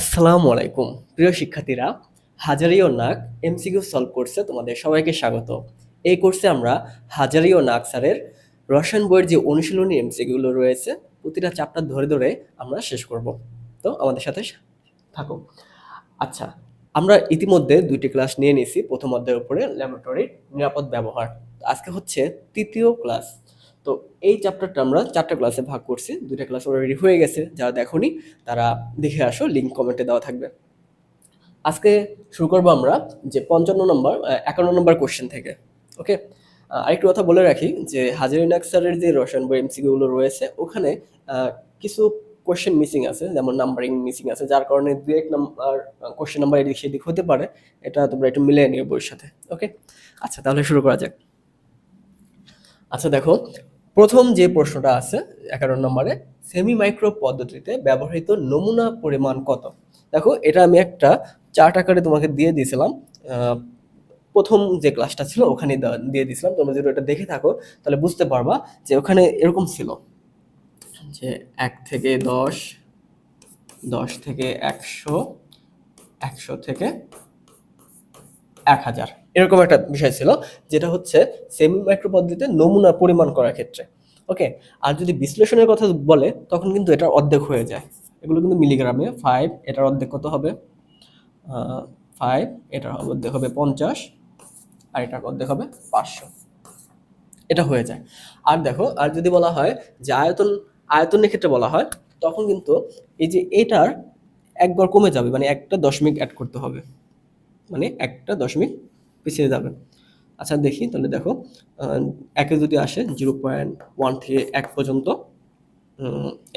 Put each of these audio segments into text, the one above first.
আসসালামু আলাইকুম। প্রিয় শিক্ষার্থীরা, হাজারি ও নাক এমসিকিউ সলভ কোর্সে তোমাদের সবাইকে স্বাগত। এই কোর্সে আমরা হাজারি ও নাক স্যারের রসায়ন বইয়ের যে অনুশীলনী এমসিকিউগুলো রয়েছে, প্রতিটা চ্যাপ্টার ধরে ধরে আমরা শেষ করব। তো আমাদের সাথে থাকো। আচ্ছা আমরা ইতিমধ্যে দুইটি ক্লাস নিয়ে নিয়েছি। প্রথম অধ্যায়ের উপরে ল্যাবরেটরির নিরাপদ ব্যবহার। আজকে হচ্ছে তৃতীয় ক্লাস। তো এই চ্যাপ্টারটা আমরা চারটা ক্লাসে ভাগ করছি। দুইটা ক্লাস অলরেডি হয়ে গেছে, যারা দেখোনি তারা দেখে আসো লিঙ্ক কমেন্টে দেওয়া থাকবে। আজকে শুরু করব আমরা যে পঞ্চান্ন নম্বর একান্ন নম্বর কোশ্চেন থেকে ওকে আরেকটু কথা বলে রাখি যে হাজারিন আক্সারের যে রসায়ন বই এমসিকিউগুলো রয়েছে, ওখানে কিছু কোশ্চেন মিসিং আছে, যেমন নাম্বারিং মিসিং আছে, যার কারণে দু এক নাম্বার কোশ্চেন নাম্বার এদিক সেদিক হতে পারে। এটা তোমরা একটু মিলিয়ে নিও বইয়ের সাথে ওকে আচ্ছা তাহলে শুরু করা যাক। আচ্ছা দেখো প্রথম যে প্রশ্নটা আছে এগারো নম্বরে সেমি মাইক্রো পদ্ধতিতে ব্যবহৃত নমুনা পরিমাণ কত? দেখো, এটা আমি একটা চার্ট আকারে তোমাকে দিয়ে দিয়েছিলাম। প্রথম যে ক্লাসটা ছিল ওখানে দিয়ে দিয়েছিলাম। তোমরা যদি ওটা দেখে থাকো, তাহলে বুঝতে পারবা যে ওখানে এরকম ছিল যে এক থেকে দশ দশ থেকে একশো একশো থেকে এক হাজার। এরকম একটা বিষয় ছিল, যেটা হচ্ছে সেমি মাইক্রো পদ্ধতিতে নমুনা পরিমাণ করার ক্ষেত্রে। ওকে আর যদি বিশ্লেষণের কথা বলে, তখন কিন্তু এটার অর্ধেক হয়ে যায়। এগুলো কিন্তু মিলিগ্রামে ফাইভ এটার অর্ধেক কত হবে? ফাইভ এটার অর্ধেক হবে পঞ্চাশ, আর এটার অর্ধেক হবে পাঁচশো। এটা হয়ে যায়। আর দেখো, আর যদি বলা হয় যে আয়তন, আয়তনের ক্ষেত্রে বলা হয়, তখন কিন্তু এই যে এটার একবার কমে যাবে মানে একটা দশমিক অ্যাড করতে হবে। মানে একটা দশমিক পিছিয়ে যাবে। আচ্ছা দেখি, তাহলে দেখো একে যদি আসে জিরো পয়েন্ট ওয়ান থেকে এক পর্যন্ত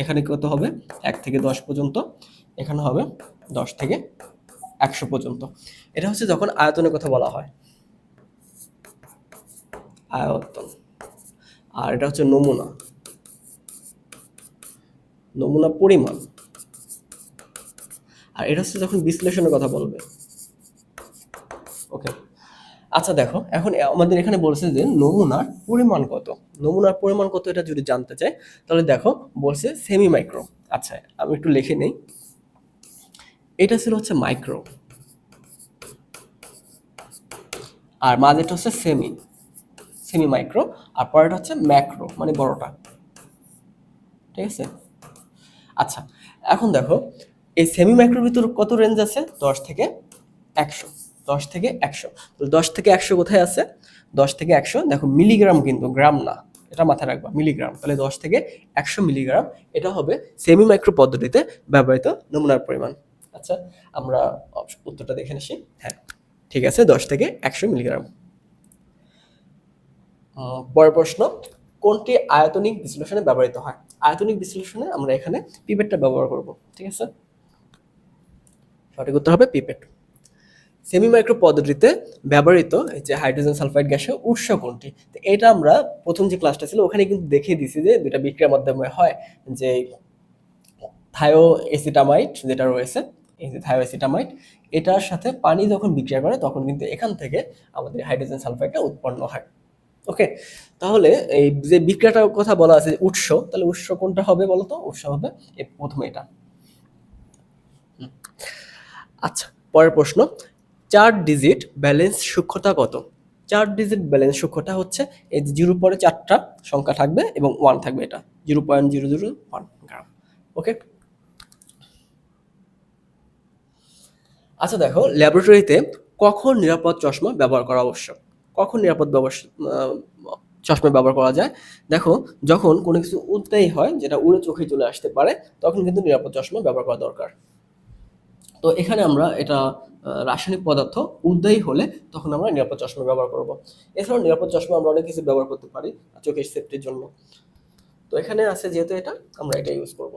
এখানে কত হবে? এক থেকে দশ পর্যন্ত, এখানে হবে দশ থেকে একশো পর্যন্ত। এটা হচ্ছে যখন আয়তনের কথা বলা হয়। আয়তন। আর এটা হচ্ছে নমুনা। নমুনা পরিমাণ। আর এটা হচ্ছে যখন বিশ্লেষণের কথা বলবে। ওকে। আচ্ছা দেখো, এখন আমাদের এখানে বলছে যে নমুনার পরিমাণ কত? নমুনার পরিমাণ কত এটা যদি জানতে চাই, তাহলে দেখো, বলছে সেমি মাইক্রো আচ্ছা আমি একটু লিখে নেই। এটা ছিল হচ্ছে মাইক্রো আর মাঝেটা হচ্ছে সেমি সেমি মাইক্রো আর পরেরটা হচ্ছে ম্যাক্রো মানে বড়টা। ঠিক আছে? আচ্ছা এখন দেখো, এই সেমি মাইক্রোর ভিতর কত রেঞ্জ আছে? দশ থেকে একশো। দশ থেকে একশো। দশ থেকে একশো কোথায় আছে? দশ থেকে একশো, দেখো মিলিগ্রাম কিন্তু গ্রাম না, এটা মাথায় রাখবা মিলিগ্রাম তাহলে দশ থেকে একশো মিলিগ্রাম এটা হবে সেমি মাইক্রো পদ্ধতিতে ব্যবহৃত নমুনার পরিমাণ। আচ্ছা আমরা উত্তরটা দেখে নিছি হ্যাঁ ঠিক আছে, দশ থেকে একশো মিলিগ্রাম পরের প্রশ্ন, কোনটি আয়তনিক বিশ্লেষণে ব্যবহৃত হয়? আয়তনিক বিশ্লেষণে আমরা এখানে পিপেটটা ব্যবহার করব, ঠিক আছে? সঠিক উত্তর হবে পিপেট সেমি মাইক্রো পদ্ধতিতে ব্যবহৃত যে হাইড্রোজেন সালফাইড গ্যাসের উৎস কোনটি? তো এটা আমরা প্রথম যে ক্লাসটা ছিল, ওখানে কিন্তু দেখিয়ে দিছি যে দুটা বিক্রিয়ার মাধ্যমে হয় যে থায়ো এসিটামাইট যেটা রয়েছে, এই যে থায়ো এসিটামাইট এটার সাথে পানি যখন বিক্রিয়া করে, তখন কিন্তু এখান থেকে আমাদের হাইড্রোজেন সালফাইডটা উৎপন্ন হয়। ওকে? তাহলে এই যে বিক্রিয়াটার কথা বলা আছে উৎস, তাহলে উৎস কোনটা হবে বলো তো উৎস হবে প্রথমে এটা। আচ্ছা পরের প্রশ্ন। চার ডিজিট ব্যালেন্স সূক্ষ্মতা কত? চার ডিজিট ব্যালেন্স সূক্ষ্মতা হচ্ছে এই যে জিরো পরে চারটা সংখ্যা থাকবে এবং ওয়ান থাকবে এটা। Zero point zero zero one gram okay আচ্ছা দেখো ল্যাবরেটরিতে কখন নিরাপদ চশমা ব্যবহার করা আবশ্যক? কখন নিরাপদ চশমা ব্যবহার করা যায়? দেখো, যখন কোনো কিছু উদ্দায়ী হয়, যেটা উড়ে চোখে চলে আসতে পারে, তখন কিন্তু নিরাপদ চশমা ব্যবহার করা দরকার। তো এখানে আমরা এটা রাসায়নিক পদার্থ উদ্দায়ী হলে তখন আমরা নিরাপদ চশমা ব্যবহার করব। এছাড়াও নিরাপদ চশমা আমরা অনেক কিছু ব্যবহার করতে পারি, চোখের সেফটির জন্য। তো এখানে আছে যেহেতু এটা, আমরা এটা ইউজ করব।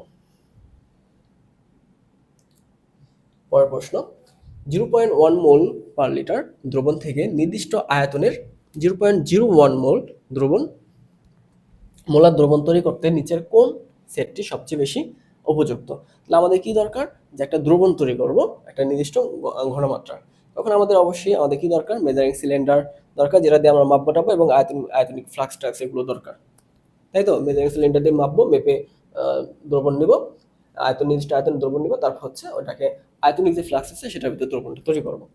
পরের প্রশ্ন zero point one mole per litre দ্রবণ থেকে নির্দিষ্ট আয়তনের zero point zero one mole দ্রবণ মোলার দ্রবণ তৈরি করতে নিচের কোন সেটটি সবচেয়ে বেশি উপযুক্ত। তাহলে আমাদের কি দরকার? যে একটা দ্রবণ তৈরি করব, একটা নির্দিষ্ট ঘ- ঘনমাত্রা। তখন আমাদের অবশ্যই আমাদের কি দরকার? মেজারিং সিলিন্ডার দরকার, যেটা দিয়ে আমরা মাপ বাটাবো এবং আয়তন, আয়তনিক ফ্লাক্স টাক্স এগুলো দরকার। তাই তো? মেজারিং সিলিন্ডার দিয়ে মাপবো, মেপে দ্রবণ নেব, আয়তন, নির্দিষ্ট আয়তন দ্রবণ নিব, তারপর হচ্ছে ওটাকে আয়তনিক যে ফ্লাক্স আছে, সেটার ভিতরে দ্রবণটা তৈরি করব।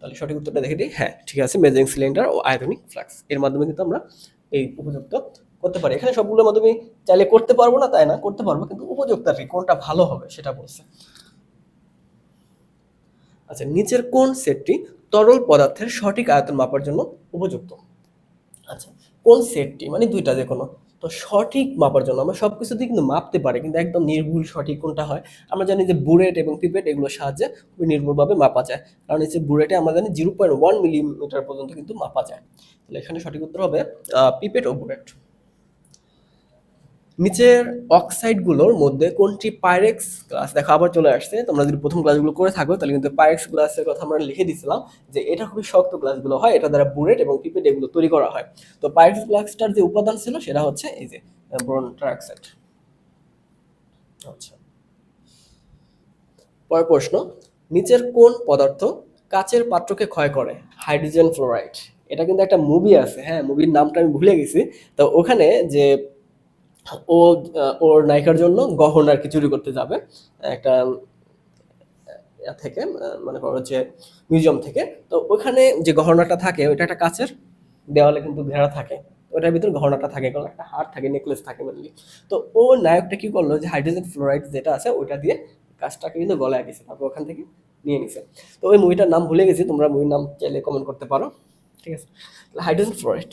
তাহলে সঠিক উত্তরটা দেখে দিই। হ্যাঁ ঠিক আছে মেজারিং সিলিন্ডার ও আয়তনিক ফ্লাক্স এর মাধ্যমে কিন্তু আমরা এই উপযুক্ত করতে পারি। এখানে সবগুলোর মাধ্যমে চাইলে করতে পারব না, তাই না? করতে পারব, কিন্তু উপযুক্ত আর কি, কোনটা ভালো হবে সেটা বলছে। আচ্ছা নিচের কোন সেটটি তরল পদার্থের সঠিক আয়তন মাপার জন্য উপযুক্ত? আচ্ছা কোন সেটটি? মানে দুইটা যে কোনো। তো সঠিক মাপার জন্য আমরা সব কিছুতেই কিন্তু মাপতে পারি, কিন্তু একদম নির্ভুল সঠিক কোনটা হয়। আমরা জানি যে বুলেট এবং পিপেট এগুলোর সাহায্যে খুবই নির্ভুলভাবে মাপা যায়। কারণ হচ্ছে বুলেটে আমরা জানি জিরো পয়েন্ট ওয়ান মিলিমিটার পর্যন্ত কিন্তু মাপা যায়। তাহলে এখানে সঠিক উত্তর হবে পিপেট ও বুলেট নিচের অক্সাইডগুলোর মধ্যে কোনটি পাইরেক্স ক্লাস দেখো আবার চলে আসছে, তোমরা যদি প্রথম ক্লাসগুলো করে থাকো, তাহলে কিন্তু পাইরেক্স গ্লাসের কথা আমরা লিখে দিছিলাম যে এটা খুবই শক্ত গ্লাসগুলো হয়, এটা দ্বারা বুরেট এবং পিপেট এগুলো তৈরি করা হয়। তো পাইরেক্স গ্লাসটার যে উপাদান ছিল, সেটা হচ্ছে এই যে বোরন ট্রাইঅক্সাইড। আচ্ছা। পরের প্রশ্ন, নিচের কোন পদার্থ কাচের পাত্রকে ক্ষয় করে? Hydrogen fluoride. এটা কিন্তু একটা মুভি আছে হ্যাঁ মুভির নামটা আমি ভুলে গেছি। তো ওখানে যে ও ওর নায়িকার জন্য গহনা আর কি চুরি করতে যাবে। একটা থেকে মানে হচ্ছে মিউজিয়াম থেকে। তো ওখানে যে গহনাটা থাকে, ওইটা একটা কাচের দেওয়ালে কিন্তু ঘেরা থাকে। ওটার ভিতরে গহনাটা থাকে কারণ একটা হার থাকে, নেকলেস থাকে মেনলি তো ও নায়কটা কি করল যে হাইড্রোজেন ফ্লোরাইড যেটা আছে, ওইটা দিয়ে কাজটাকে কিন্তু গলায় গেছে তারপর ওখান থেকে নিয়ে নিছে তো ওই মুভিটার নাম ভুলে গেছি, তোমরা মুভির নাম চাইলে কমেন্ট করতে পারো। ঠিক আছে? Hydrogen fluoride.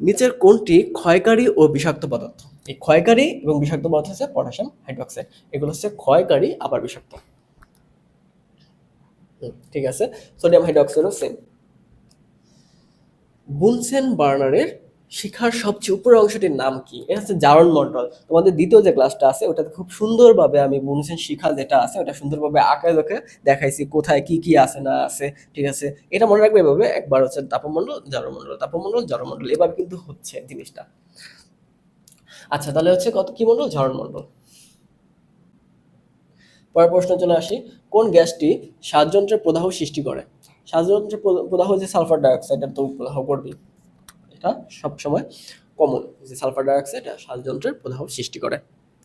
নিচের কোনটি ক্ষয়কারী ও বিষাক্ত পদার্থ। এই ক্ষয়কারী এবং বিষাক্ত পদার্থ হচ্ছে পটাশিয়াম হাইড্রোক্সাইড। এগুলো হচ্ছে ক্ষয়কারী, আবার বিষাক্ত। ঠিক আছে? সোডিয়াম হাইড্রোক্সাইডও সেম বুনসেন বার্নারের শিখার সবচেয়ে উপরের অংশটির নাম কি? এটা হচ্ছে জারণ মন্ডল তোমাদের দ্বিতীয় যে ক্লাসটা আছে, ওটাতে খুব সুন্দরভাবে আমি বুনসেন শিখা যেটা আছে, ওটা সুন্দরভাবে আঁকায় দেখে দেখাইছি কোথায় কি কি আছে না আছে, ঠিক আছে? এটা মনে রাখবে এভাবে, একবার হচ্ছে তাপমণ্ডল জারমণ্ডল তাপমণ্ডল জারমণ্ডল এবার কিন্তু হচ্ছে জিনিসটা। আচ্ছা তাহলে হচ্ছে কত, কি মণ্ডল? ঝরণ মণ্ডল পরের প্রশ্ন চলে আসি, কোন গ্যাসটি শ্বাসযন্ত্রের প্রদাহ সৃষ্টি করে? শ্বাসযন্ত্রের প্রদাহ যে সালফার ডাইঅক্সাইড তো প্রদাহ করবে এটা সবসময় কমন যে সালফার ডাইঅক্সাইড শ্বাসযন্ত্রের প্রদাহ সৃষ্টি করে।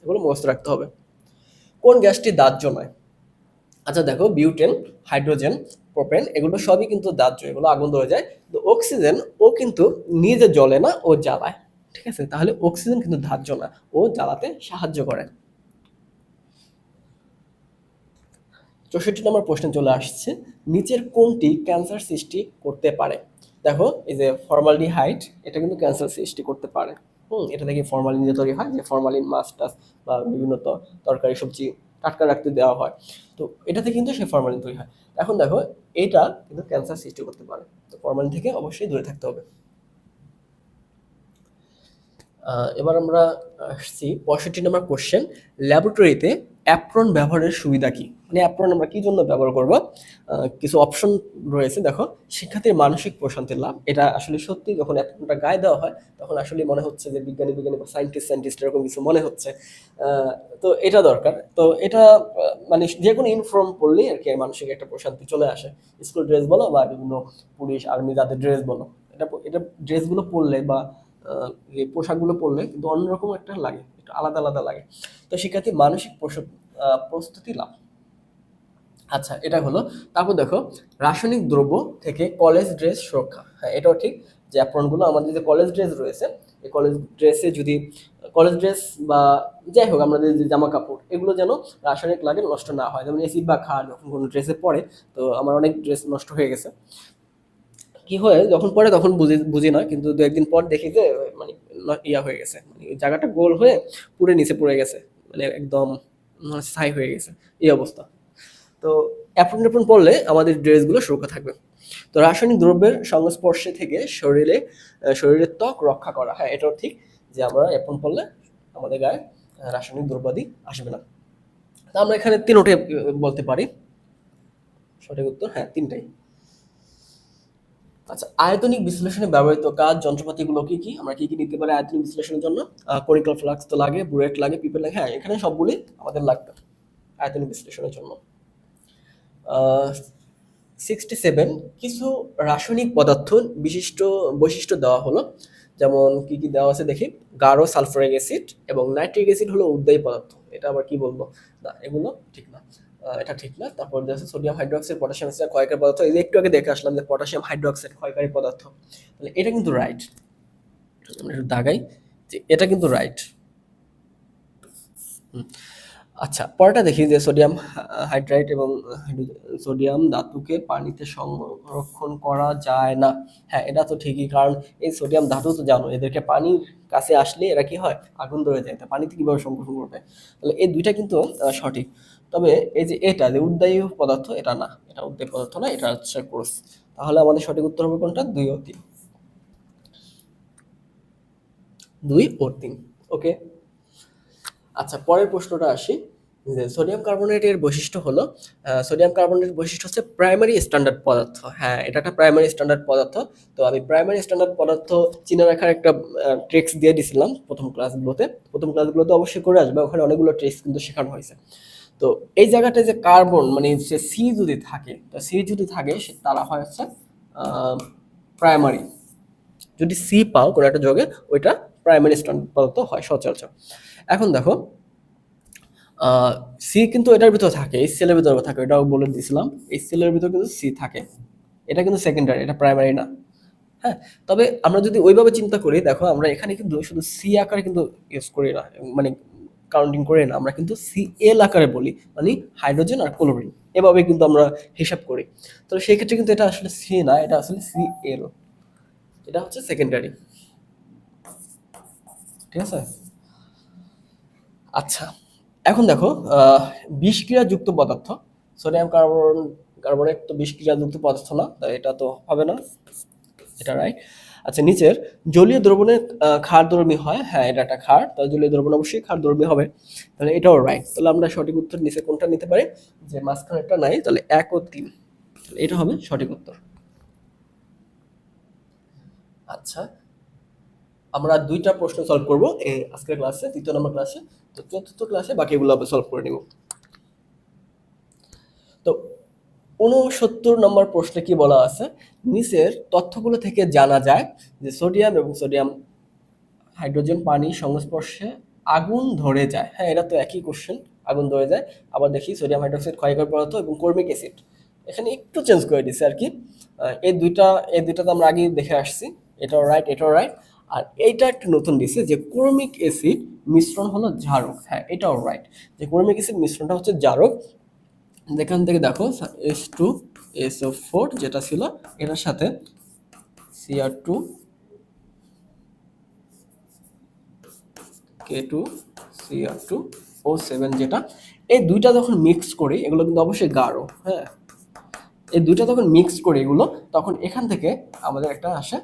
এগুলো মুখস্থ রাখতে হবে। কোন গ্যাসটি দাহ্য নয়? আচ্ছা দেখো বিউটেন হাইড্রোজেন প্রোপেন এগুলো সবই কিন্তু দাহ্য, এগুলো আগুন ধরে যায়। তো অক্সিজেন ও কিন্তু নিজে জ্বলে না, ও জ্বালায়। ঠিক আছে? তাহলে অক্সিজেন কিন্তু দাহ্য না, ও জ্বালাতে সাহায্য করে। চৌষট্টি নম্বর প্রশ্নে চলে আসছে, নিচের কোনটি ক্যান্সার সৃষ্টি করতে পারে? দেখো, এই যে ফর্মালডিহাইড এটা কিন্তু ক্যান্সার সৃষ্টি করতে পারে। হুম, এটা থেকে ফরমালিন যে তৈরি হয়, যে ফরমালিন মাছ টাছ বা বিভিন্ন তরকারি, সবজি টাটকা রাখতে দেওয়া হয়। তো এটাতে কিন্তু সেই ফরমালিন তৈরি হয়। এখন দেখো, এটা কিন্তু ক্যান্সার সৃষ্টি করতে পারে। তো ফরমালিন থেকে অবশ্যই দূরে থাকতে হবে। এবার আমরা আসছি পঁয়ষট্টি নম্বর কোশ্চেন ল্যাবরেটরিতে অ্যাপ্রন ব্যবহারের সুবিধা কি? মানে অ্যাপ্রন আমরা কী জন্য ব্যবহার করব? কিছু অপশন রয়েছে, দেখো। শিক্ষার্থীর মানসিক প্রশান্তির লাভ, এটা আসলে সত্যি, যখন অ্যাপ্রনটা গায়ে দেওয়া হয়, তখন আসলে মনে হচ্ছে যে বিজ্ঞানী বিজ্ঞানী বা সায়েন্টিস্ট সায়েন্টিস্ট এরকম কিছু মনে হচ্ছে। তো এটা দরকার। তো এটা মানে যে কোনো ইউনিফর্ম পরলেই আর কি মানসিক একটা প্রশান্তি চলে আসে। স্কুল ড্রেস বলো বা বিভিন্ন পুলিশ আর্মি যাদের ড্রেস বলো, এটা এটা ড্রেসগুলো পরলে বা পোশাকগুলো পরলে কিন্তু অন্যরকম একটা লাগে, একটু আলাদা আলাদা লাগে। তো শিক্ষার্থী মানসিক প্রস্তুতি লাভ। আচ্ছা এটা হলো, তারপর দেখো, রাসায়নিক দ্রব্য থেকে কলেজ ড্রেস সুরক্ষা। হ্যাঁ এটাও ঠিক যে অ্যাপ্রনগুলো আমাদের যে কলেজ ড্রেস রয়েছে, এই কলেজ ড্রেসে যদি কলেজ ড্রেস বা যাই হোক, আমাদের যে জামা কাপড় এগুলো যেন রাসায়নিক লাগে, নষ্ট না হয়। যেমন এসিড বা খার যখন কোনো ড্রেসে পরে তো আমার অনেক ড্রেস নষ্ট হয়ে গেছে। কি হয়, যখন পরে তখন বুঝি বুঝি না, কিন্তু দু একদিন পর দেখি যে মানে ইয়া হয়ে গেছে। মানে জায়গাটা গোল হয়ে পুরে নিচে পড়ে গেছে। মানে একদম মানে স্থায়ী হয়ে গেছে। এই অবস্থা। তো অ্যাপন ট্যাপ্রন পড়লে আমাদের ড্রেসগুলো সুরক্ষা থাকবে। তো রাসায়নিক দ্রব্যের সংস্পর্শে থেকে শরীরে শরীরের ত্বক রক্ষা করা হ্যাঁ এটাও ঠিক যে আমরা অ্যাপ্রন পড়লে আমাদের গায়ে রাসায়নিক দ্রব্যাদি আসবে না। তা আমরা এখানে তিনোটে বলতে পারি। সঠিক উত্তর হ্যাঁ তিনটাই। আচ্ছা আয়তনিক বিশ্লেষণে ব্যবহৃত কাজ যন্ত্রপাতিগুলো কি কি? আমরা কি কি নিতে পারি আয়তনিক বিশ্লেষণের জন্য? কোরিকাল ফ্লাক্স তো লাগে বুয়েট লাগে পিপেল লাগে হ্যাঁ এখানে সবগুলি আমাদের লাগবে আয়তনিক বিশ্লেষণের জন্য। সিক্সটি সেভেন কিছু রাসায়নিক পদার্থ বিশিষ্ট বৈশিষ্ট্য দেওয়া হলো। যেমন কি কি দেওয়া আছে দেখি? গাঢ় সালফারিক অ্যাসিড এবং নাইট্রিক অ্যাসিড হলো উদ্দায়ী পদার্থ। এটা আবার কি বলব? না, এগুলো ঠিক না। এটা ঠিক না। তারপর আছে সোডিয়াম হাইড্রোক্সাইড পটাশিয়াম অক্সাইড ক্ষয়কারী পদার্থ। এই একটু আগে দেখে আসলাম যে পটাশিয়াম হাইড্রোক্সাইড ক্ষয়কারী পদার্থ। তাহলে এটা কিন্তু রাইট আমরা একটু দাগাই যে এটা কিন্তু রাইট আচ্ছা পরেরটা দেখি যে সোডিয়াম হাইড্রাইট এবং সোডিয়াম ধাতুকে পানিতে সংরক্ষণ করা যায় না। হ্যাঁ এটা তো ঠিকই, কারণ এই সোডিয়াম ধাতু তো জানো, এদেরকে পানির কাছে আসলে এরা কি হয়? আগুন ধরে যায়। তা পানিতে কীভাবে সংরক্ষণ করবে? তাহলে এই দুইটা কিন্তু সঠিক। তবে এই যে এটা যে উদ্দায়ী পদার্থ, এটা না। এটা উদ্দায়ী পদার্থ না, এটা হচ্ছে কোর্স তাহলে আমাদের সঠিক উত্তর হবে কোনটা? দুই ও তিন। দুই ও তিন। ওকে? আচ্ছা পরের প্রশ্নটা আসি। যে সোডিয়াম কার্বনেটের বৈশিষ্ট্য হলো সোডিয়াম কার্বনেটের বৈশিষ্ট্য হচ্ছে প্রাইমারি স্ট্যান্ডার্ড পদার্থ। হ্যাঁ এটা একটা প্রাইমারি স্ট্যান্ডার্ড পদার্থ। তো আমি প্রাইমারি স্ট্যান্ডার্ড পদার্থ চিনে রাখার একটা ট্রিক্স দিয়ে দিছিলাম প্রথম ক্লাসগুলোতে প্রথম ক্লাসগুলোতে অবশ্যই করে আসবে, ওখানে অনেকগুলো ট্রিক্স কিন্তু শেখানো হয়েছে। তো এই জায়গাটায় যে কার্বন মানে যে সি যদি থাকে, তো সি যদি থাকে, সে তারা হয় হচ্ছে প্রাইমারি যদি সি পাও কোনো একটা যোগে, ওইটা প্রাইমারি পদার্থ হয়, সচরাচর। এখন দেখো সি কিন্তু এটার ভিতর থাকে, এই সেলের ভিতরে থাকে, এটাও বলে দিয়েছিলাম, এই সেলের ভিতর কিন্তু সি থাকে। এটা কিন্তু সেকেন্ডারি এটা প্রাইমারি না। হ্যাঁ তবে আমরা যদি ওইভাবে চিন্তা করি, দেখো আমরা এখানে কিন্তু শুধু সি আকারে কিন্তু ইউজ করি না মানে কাউন্টিং করে না, আমরা কিন্তু সি এল আকারে বলি মানে হাইড্রোজেন আর ক্লোরিন এভাবে কিন্তু আমরা হিসাব করি। তো সেই ক্ষেত্রে কিন্তু এটা আসলে সি না, এটা আসলে সি এল এটা হচ্ছে সেকেন্ডারি ঠিক আছে? আচ্ছা এখন দেখো বিষক্রিয়াযুক্ত পদার্থ। সোডিয়াম কার্বন, কার্বনেট তো বিষক্রিয়াযুক্ত পদার্থ না, তাই এটা তো হবে না। এটা রাইট আচ্ছা নিচের জলীয় দ্রবণে আহ, ক্ষারধর্মী হয়। হ্যাঁ এটা একটা ক্ষার তাহলে জলীয় দ্রবণ অবশ্যই ক্ষারধর্মী হবে। তাহলে এটাও রাইট তাহলে আমরা সঠিক উত্তর নিচে কোনটা নিতে পারি? যে মাঝখানেরটা নাই তাহলে এক ও তিন। তাহলে এটা হবে সঠিক উত্তর। আচ্ছা আমরা দুইটা প্রশ্ন সলভ করব আজকের ক্লাসে তৃতীয় নম্বর ক্লাসে তো চতুর্থ ক্লাসে বাকিগুলো সলভ করে নিব তো উনসত্তর নম্বর প্রশ্নে কি বলা আছে? নিচের তথ্যগুলো থেকে জানা যায় যে সোডিয়াম এবং সোডিয়াম হাইড্রোজেন পানি সংস্পর্শে আগুন ধরে যায়। হ্যাঁ এটা তো একই কোশ্চেন আগুন ধরে যায়। আবার দেখি সোডিয়াম হাইড্রোক্সাইড, ক্ষয়কারী পদার্থ এবং কর্মিক অ্যাসিড। এখানে একটু চেঞ্জ করে দিছে আর কি। এই দুইটা এই দুইটা তো আমরা আগেই দেখে আসছি। এটাও রাইট এটাও রাইট আর এইটা একটু নতুন দিছে যে কর্মিক অ্যাসিড মিশ্রণ হলো জারক। হ্যাঁ এটাও রাইট যে কর্মিক অ্যাসিড মিশ্রণটা হচ্ছে জারক এখান থেকে দেখো S two S O four যেটা ছিল, এটার সাথে C R two K two C R two O seven যেটা, এই দুইটা যখন মিক্স করি, এগুলো কিন্তু অবশ্যই গাঢ় হ্যাঁ? এই দুইটা যখন মিক্স করি এগুলো, তখন এখান থেকে আমাদের একটা আসে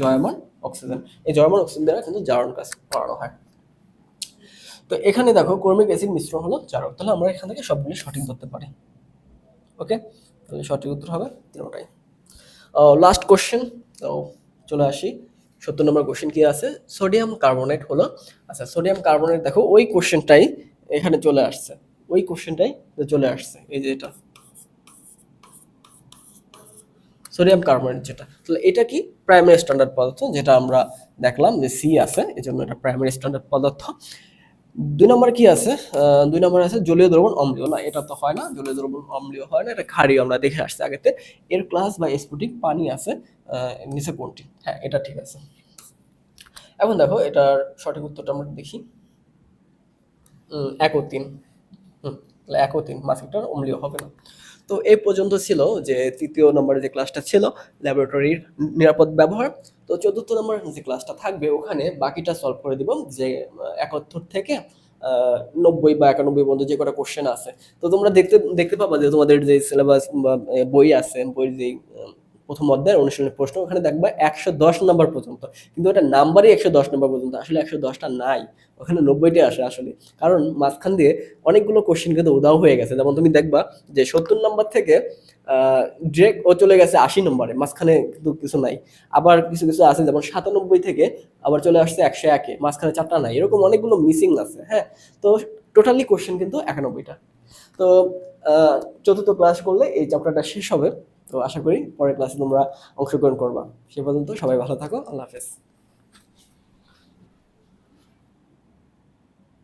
জয়মান অক্সিজেন। এই জয়মান অক্সিজেন দ্বারা কিন্তু জারণ কাজ করানো হয়। তো এখানে দেখো কর্মিক অ্যাসিড মিশ্রণ হলো জারক তাহলে আমরা এখান থেকে সবগুলি সঠিক ধরতে পারি। ওকে তাহলে সঠিক উত্তর হবে তিনটাই। লাস্ট কোশ্চেন তো চলে আসি। সত্তর নম্বর কোশ্চেন কি আছে? সোডিয়াম কার্বনেট হলো। আচ্ছা সোডিয়াম কার্বনেট দেখো, ওই কোশ্চেনটাই এখানে চলে আসছে। ওই কোশ্চেনটাই চলে আসছে। এই যে এটা। সোডিয়াম কার্বনেট যেটা। তাহলে এটা কি? প্রাইমারি স্ট্যান্ডার্ড পদার্থ, যেটা আমরা দেখলাম যে সি আছে এই জন্য এটা প্রাইমারি স্ট্যান্ডার্ড পদার্থ। দুই নম্বর কি আছে? দুই নম্বর আছে জলীয় দ্রবণ অম্লীয়। না, এটা তো হয় না, জলীয় দ্রবণ অম্লীয় হয় না, এটা ক্ষারীয়, আমরা দেখে আসছি আগেতে। এর ক্লাস বা স্পুটিক পানি আছে নিচে কোনটি? হ্যাঁ এটা ঠিক আছে। এখন দেখো, এটার সঠিক উত্তরটা আমরা দেখি। এক ও তিন এক ও তিন মাসিকটার অম্লীয় হবে না। তো এ পর্যন্ত ছিল যে তৃতীয় নম্বরের যে ক্লাসটা ছিল ল্যাবরেটরির নিরাপদ ব্যবহার। তো চতুর্থ নম্বর যে ক্লাসটা থাকবে, ওখানে বাকিটা সলভ করে দিব যে একাত্তর থেকে নব্বই বা একানব্বই পর্যন্ত যে কটা কোশ্চেন আছে। তো তোমরা দেখতে দেখতে পাবা যে তোমাদের যে সিলেবাস বা বই আছে, বইয়ের যে প্রথম অধ্যায়ের অনুশীলনের প্রশ্ন। ওখানে দেখবা একশো দশ নম্বর পর্যন্ত। কিন্তু ওটা নাম্বারই একশো দশ নম্বর পর্যন্ত। আসলে একশো দশটা নাই। ওখানে নব্বইটাই আসে আসলে। কারণ মাঝখান দিয়ে অনেকগুলো কোশ্চেন কিন্তু উদাও হয়ে গেছে। যেমন তুমি দেখবা যে সত্তর নম্বর থেকে ডিরেক্ট ও চলে গেছে আশি নম্বরে। মাঝখানে কিন্তু কিছু নাই। আবার কিছু কিছু আছে যেমন সাতানব্বই থেকে আবার চলে আসছে একশো একে। মাঝখানে চারটা নাই। এরকম অনেকগুলো মিসিং আছে হ্যাঁ? তো টোটালি কোশ্চেন কিন্তু একানব্বইটা। তো চতুর্থ ক্লাস করলে এই চ্যাপ্টারটা শেষ হবে। তো আশা করি পরের ক্লাসে তোমরা অংশগ্রহণ করবা। সে পর্যন্ত সবাই ভালো থাকো, আল্লাহ হাফেজ।